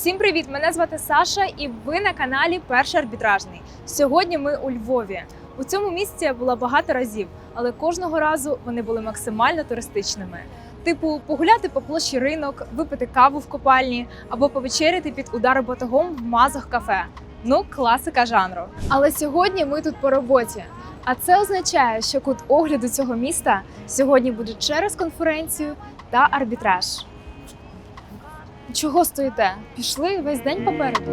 Всім привіт! Мене звати Саша, і ви на каналі Перший арбітражний. Сьогодні ми у Львові. У цьому місці я була багато разів, але кожного разу вони були максимально туристичними. Типу, погуляти по площі ринок, випити каву в копальні або повечеряти під удар батогом в мазах кафе. Ну, класика жанру. Але сьогодні ми тут по роботі. А це означає, що кут огляду цього міста сьогодні буде через конференцію та арбітраж. Чого стоїте? Пішли весь день попереду.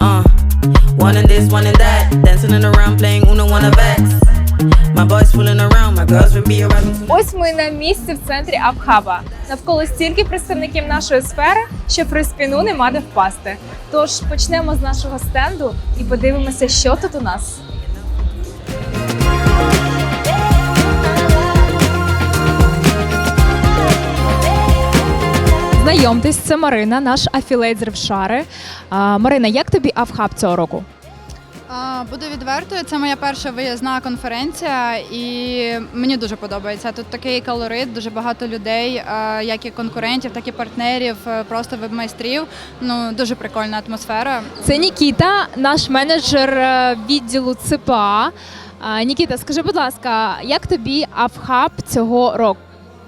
Uh, one and this, one and that. Dancing in around, playing Uno, wanna vex. Ось ми на місці в центрі Абхаба. Навколо стільки представників нашої сфери, що при спіну нема де впасти. Тож почнемо з нашого стенду і подивимося, що тут у нас. Знайомтесь, це Марина, наш афілейт з Ревшари. Марина, як тобі Авхаб цього року? Буду відвертою, це моя перша виїзна конференція, і мені дуже подобається. Тут такий колорит, дуже багато людей, як і конкурентів, так і партнерів, е, просто веб-майстрів. Ну дуже прикольна атмосфера. Це Нікіта, наш менеджер е, відділу ЦПА. Нікіта, скажи, будь ласка, як тобі Авхаб цього року?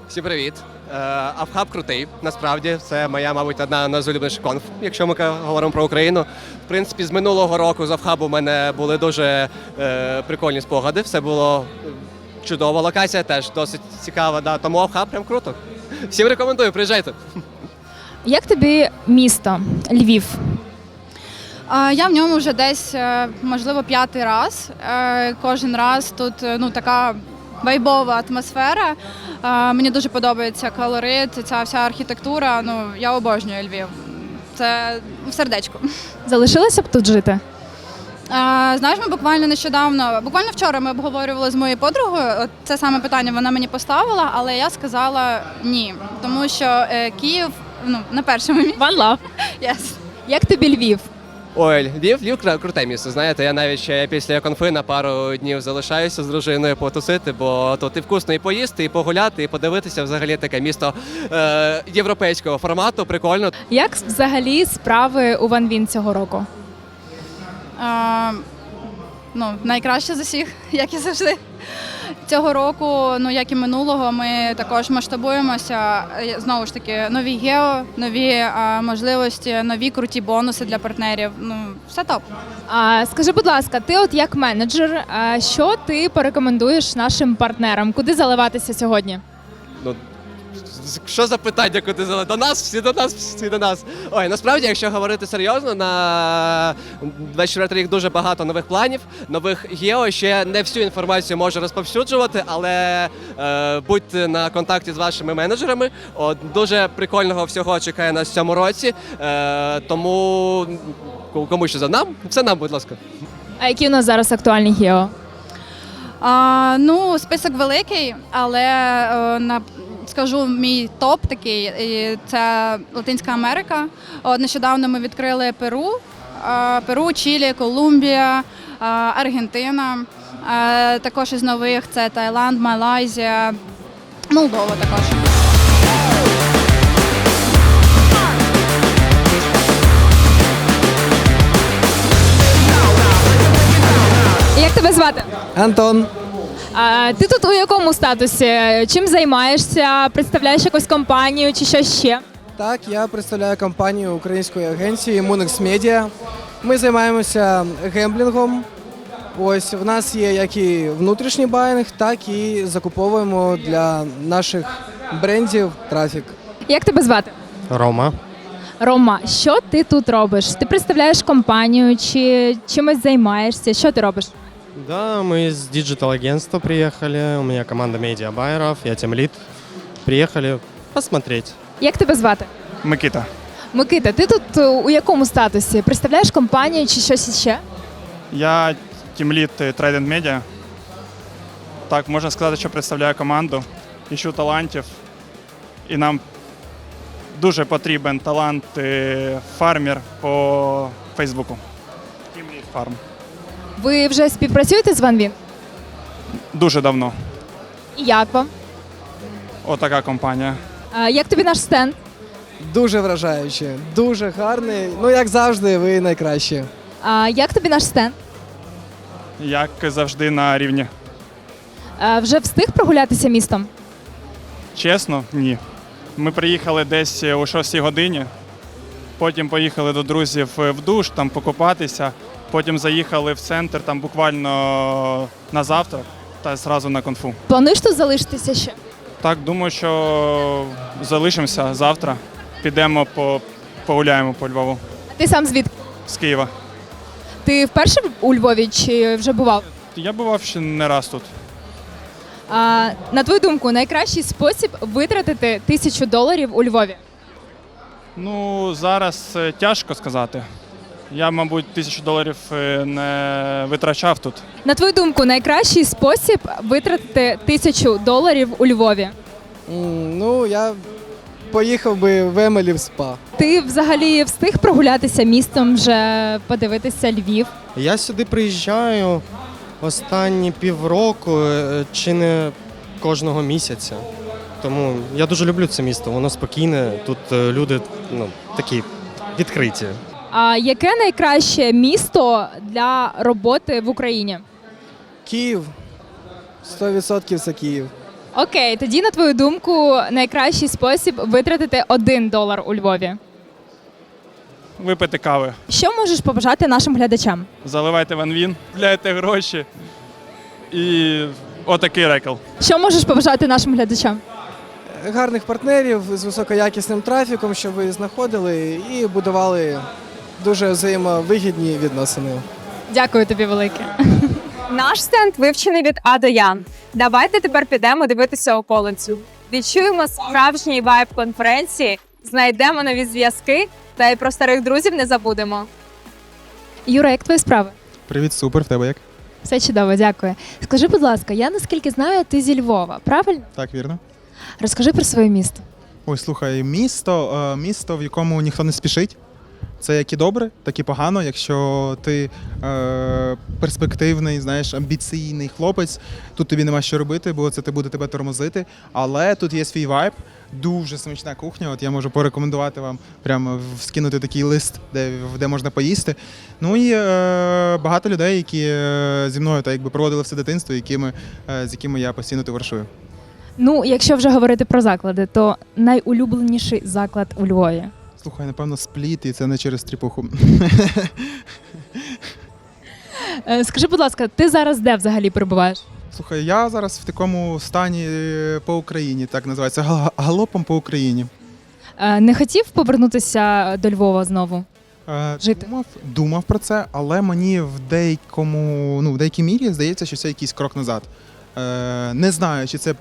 Всім привіт. Е, Авхаб крутий. Насправді це моя, мабуть, одна з улюбленіших конф, якщо ми говоримо про Україну. В принципі, з минулого року з Авхабу в мене були дуже е, прикольні спогади. Все було чудово. Локація теж досить цікава. Да. Тому Авхаб прям круто. Всім рекомендую, приїжджайте. Як тобі місто Львів? Я в ньому вже десь, е, можливо, п'ятий раз. Кожен раз тут ну така. Вайбова атмосфера. Мені дуже подобається колорит, ця вся архітектура. Ну я обожнюю Львів. Це в сердечку. Залишилося б тут жити? А, знаєш, ми буквально нещодавно, буквально вчора ми обговорювали з моєю подругою. Це саме питання вона мені поставила, але я сказала ні, тому що е, Київ ну на першому місці. One love. Yes. Як тобі Львів? Ой, Львів, Львів кра- круте місто. Знаєте, я навіть ще після конфи на пару днів залишаюся з дружиною потусити, бо тут і вкусно і поїсти, і погуляти, і подивитися. Взагалі таке місто е, європейського формату. Прикольно. Як взагалі справи у Ван Він цього року? А, ну, найкраще з усіх, як і завжди. Цього року, ну як і минулого, ми також масштабуємося. Е, Знову ж таки, нові гео, нові а, можливості, нові круті бонуси для партнерів. Ну, все топ. А, скажи, будь ласка, ти от як менеджер, а, що ти порекомендуєш нашим партнерам? Куди заливатися сьогодні? Ну, що за питання, куди зали? До нас, всі до нас, всі до нас. Ой, насправді, якщо говорити серйозно, на 24 рік дуже багато нових планів, нових гео. Ще не всю інформацію можу розповсюджувати, але е, будьте на контакті з вашими менеджерами. От, дуже прикольного всього чекає нас в цьому році. Е, тому кому що за нам, все нам, будь ласка. А які у нас зараз актуальні гео? А, ну, список великий, але е, на скажу мій топ такий. і Це Латинська Америка. От нещодавно ми відкрили Перу, Перу, Чилі, Колумбія, Аргентина. Також із нових це Таїланд, Малайзія, Молдова також. Як тебе звати? Антон, А, ти тут у якому статусі? Чим займаєшся? Представляєш якусь компанію чи щось ще? так, я представляю компанію української агенції Munex Media. Ми займаємося гемблінгом. Ось в нас є як і внутрішній байнг, так і закуповуємо для наших брендів трафік. Як тебе звати? Рома. Рома, що ти тут робиш? Ти представляєш компанію чи чимось займаєшся? Що ти робиш? Да, мы из диджитал-агентства приехали. У меня команда медиабайеров, я тем Приехали посмотреть. Як тебе звати? Микита. Микита, ти тут е, у якому статусі? Представляєш компанію чи щось ще? Я тімлід Trident Media. Так, можна сказати, що представляю команду, іщу талантів. І нам дуже потрібен талант е, фармер по Фейсбуку. Тімліт фарм. Ви вже співпрацюєте з Ван Він? Дуже давно. І як вам? Отака компанія. А, як тобі наш стенд? Дуже вражаюче, дуже гарний. Ну, як завжди, ви найкращі. А, як тобі наш стенд? Як завжди на рівні. А, вже встиг прогулятися містом? Чесно, ні. Ми приїхали десь о 6 годині, потім поїхали до друзів в душ, там покупатися, потім заїхали в центр там буквально на завтрак та зразу на конфу. Плануєш тут залишитися ще? Так, думаю, що залишимося завтра. Підемо по, погуляємо по Львову А ти сам звідки? з Києва. Ти вперше у Львові чи вже бував? Я бував ще не раз тут. А, на твою думку, найкращий спосіб витратити тисячу доларів у Львові? Ну, зараз е, тяжко сказати. Я, мабуть, тисячу доларів е, не витрачав тут. На твою думку, найкращий спосіб витратити тисячу доларів у Львові? Ну, я поїхав би в Емелі в спа. Ти взагалі встиг прогулятися містом, вже подивитися Львів? Я сюди приїжджаю останні півроку е, чи не кожного місяця. Тому я дуже люблю це місто, воно спокійне, тут е, люди ну, такі відкриті. А яке найкраще місто для роботи в Україні? Київ. 100% це Київ. Окей, тоді на твою думку, найкращий спосіб витратити один долар у Львові. Випити кави. Що можеш побажати нашим глядачам? Заливайте ванвін, купляйте гроші. І отакий рекл. Що можеш побажати нашим глядачам? Гарних партнерів з високоякісним трафіком, щоб ви знаходили і будували дуже взаємовигідні відносини. Дякую тобі велике. Наш стенд вивчений від А до Я. Давайте тепер підемо дивитися околицю. Відчуємо справжній вайб конференції, знайдемо нові зв'язки та й про старих друзів не забудемо. Юра, як твої справи? Привіт, супер, в тебе як? Все чудово, дякую. Скажи, будь ласка, я наскільки знаю, ти зі Львова, правильно? Так, вірно. Розкажи про своє місто. Ой, слухай, місто, е, місто, в якому ніхто не спішить. Це як і добре, так і погано. Якщо ти е, перспективний, знаєш, амбіційний хлопець, тут тобі нема що робити, бо це те буде тебе тормозити. Але тут є свій вайб, дуже смачна кухня. От я можу порекомендувати вам прямо скинути такий лист, де, де можна поїсти. Ну і е, багато людей, які е, зі мною так якби проводили все дитинство, якими, е, з якими я постійно товаришую. Ну, якщо вже говорити про заклади, то найулюбленіший заклад у Львові. Слухай, напевно, спліт, і це не через тріпуху. Е, Скажи, будь ласка, ти зараз де взагалі перебуваєш? Слухай, я зараз в такому стані е, по Україні, так називається, гал- галопом по Україні. Е, Не хотів повернутися до Львова знову? Е, Жити. Думав, думав про це, але мені в деякому, ну, в деякій мірі здається, що це якийсь крок назад. Е, не знаю, чи це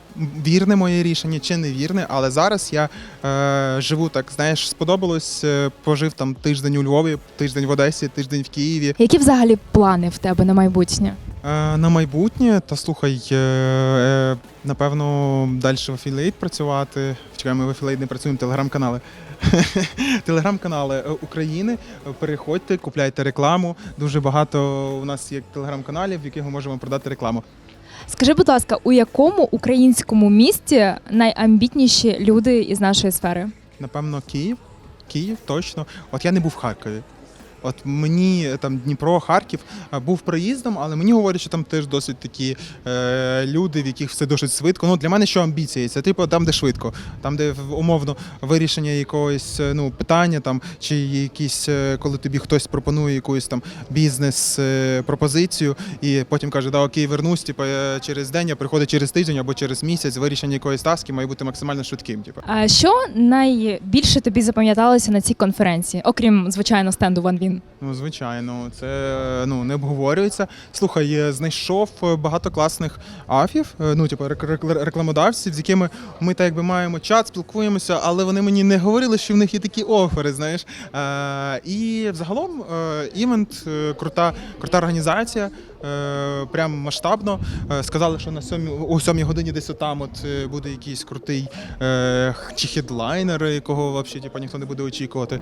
вірне моє рішення, чи не вірне, але зараз я е, живу так, знаєш, сподобалось, е, пожив там тиждень у Львові, тиждень в Одесі, тиждень в Києві. Які взагалі плани в тебе на майбутнє? Е, На майбутнє, та слухай, е, е, напевно, далі в афілейт працювати. Чекай, ми в афілейт не працюємо, телеграм-канали. Телеграм-канали е, України. Переходьте, купляйте рекламу. Дуже багато у нас є телеграм-каналів, в яких ми можемо продати рекламу. Скажи, будь ласка, у якому українському місті найамбітніші люди із нашої сфери? Напевно, Київ. Київ, точно. От я не був в Харкові. От мені там Дніпро, Харків е, був проїздом, але мені говорять, що там теж досить такі е, люди, в яких все досить швидко. Ну для мене що амбіції? Це типу там, де швидко, там, де умовно вирішення якогось е, ну питання, там чи якісь, е, коли тобі хтось пропонує якусь там бізнес е, пропозицію, і потім каже, да окей, вернусь, типу, через день, а приходить через тиждень або через місяць. Вирішення якоїсь таски має бути максимально швидким. Типу. А що найбільше тобі запам'яталося на цій конференції, окрім звичайно стенду Ван Він? Ну, звичайно, це ну не обговорюється. Слухай, я знайшов е, багато класних афів, е, ну типу рек- рек- рекламодавців, з якими ми так якби маємо чат, спілкуємося, але вони мені не говорили, що в них є такі офери. Знаєш, е, і взагалом е, івент е, крута, крута організація. Е, прям масштабно. Е, сказали, що на сьомій, о сьомій годині десь отам от е, буде якийсь крутий е, чи хедлайнер, якого взагалі типу, ніхто не буде очікувати.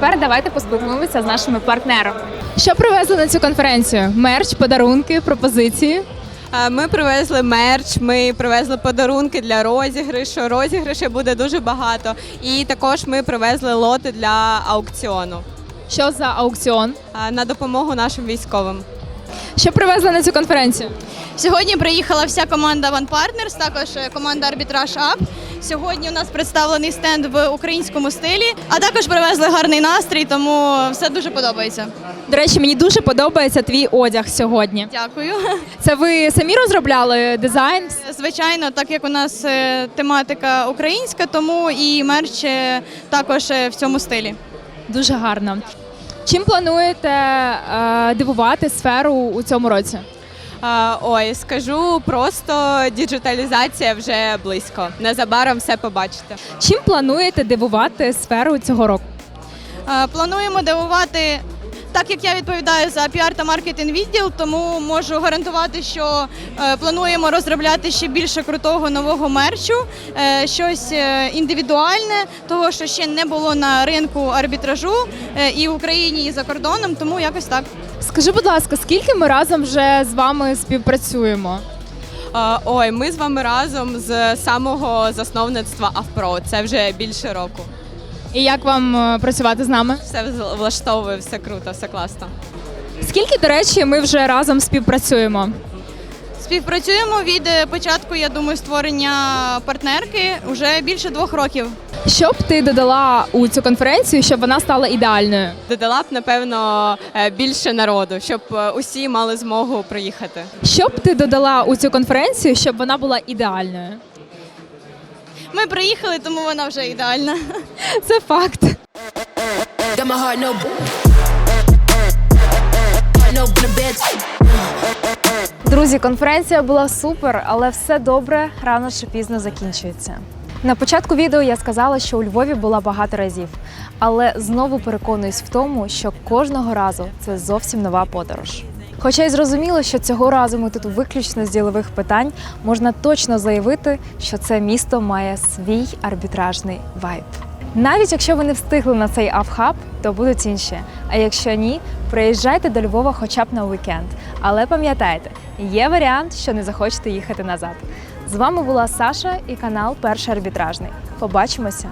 Тепер давайте поспілкуємося з нашими партнерами. Що привезли на цю конференцію? Мерч, подарунки, пропозиції. Ми привезли мерч, ми привезли подарунки для розіграшу. Розіграшів буде дуже багато. І також ми привезли лоти для аукціону Що за аукціон? на допомогу нашим військовим. Що привезли на цю конференцію? Сьогодні приїхала вся команда One Partners, також е, команда Арбітраж Up. Сьогодні у нас представлений стенд в українському стилі, а також привезли гарний настрій, тому все дуже подобається. До речі, мені дуже подобається твій одяг сьогодні. Дякую. Це ви самі розробляли дизайн? Звичайно, так як у нас е, тематика українська, тому і мерч е, також е, в цьому стилі. Дуже гарно. Чим плануєте е, дивувати сферу у цьому році? Ой, скажу просто діджиталізація вже близько. Незабаром все побачите. Чим плануєте дивувати сферу цього року? Е, Плануємо дивувати. Так як я відповідаю за піар та маркетинг відділ, тому можу гарантувати, що е, плануємо розробляти ще більше крутого нового мерчу, е, щось е, індивідуальне, того що ще не було на ринку арбітражу е, і в Україні, і за кордоном, тому якось так. Скажи, будь ласка, скільки ми разом вже з вами співпрацюємо? Е, Ой, ми з вами разом з самого засновництва Авпро. Це вже більше року. І як вам е, працювати з нами? Все влаштовує, все круто, все класно. Скільки, до речі, ми вже разом співпрацюємо? Співпрацюємо від е, початку, я думаю, створення партнерки вже більше двох років. Що б ти додала у цю конференцію, щоб вона стала ідеальною? Додала б, напевно, е, більше народу, щоб е, усі мали змогу приїхати. Що б ти додала у цю конференцію, щоб вона була ідеальною? Ми приїхали, тому вона вже ідеальна. Це факт. Друзі, конференція була супер, але все добре рано чи пізно закінчується. На початку відео я сказала, що у Львові була багато разів, але знову переконуюсь в тому, що кожного разу це зовсім нова подорож. Хоча й зрозуміло, що цього разу ми тут виключно з ділових питань, можна точно заявити, що це місто має свій арбітражний вайб. Навіть якщо ви не встигли на цей авхаб, то будуть інші. А якщо ні, приїжджайте до Львова хоча б на уікенд. Але пам'ятайте, є варіант, що не захочете їхати назад. З вами була Саша і канал Перший арбітражний. Побачимося!